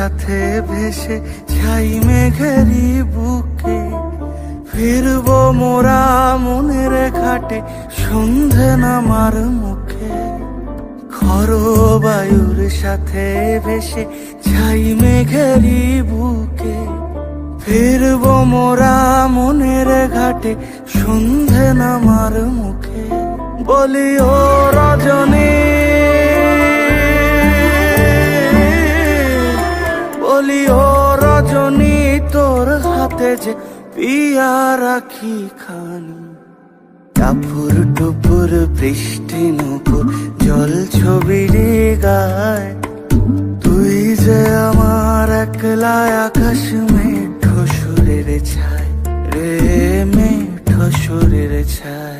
সাথে ভেসে ছাই মেঘেরি বুকে। ফিরব মোরা মনের ঘাটে, সন্ধে নামার মুখে। খর বায়ুর সাথে ভেসে ছাই মেঘেরি বুকে। ফিরব মোরা মনের ঘাটে, সন্ধে নামার মুখে। বলি, ও রজনী যে পিয়া রাখি খানি। টাপুর টুপুর বৃষ্টি নুপুর জল ছবি রে গায়। তুই যে আমার একলা আকাশ মেঠো সুরের ছায়, রে মেঠো সুরের ছায়।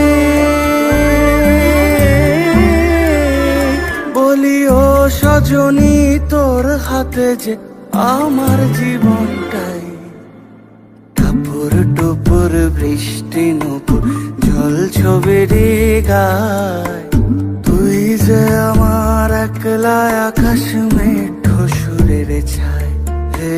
সজনী তোর হাতে যে আমার জীবনটাই। টাপুর টুপুর বৃষ্টি নুপুর, জল ছবির গায়। তুই যে আমার একলা আকাশ মেঠো সুরের ছায়, হে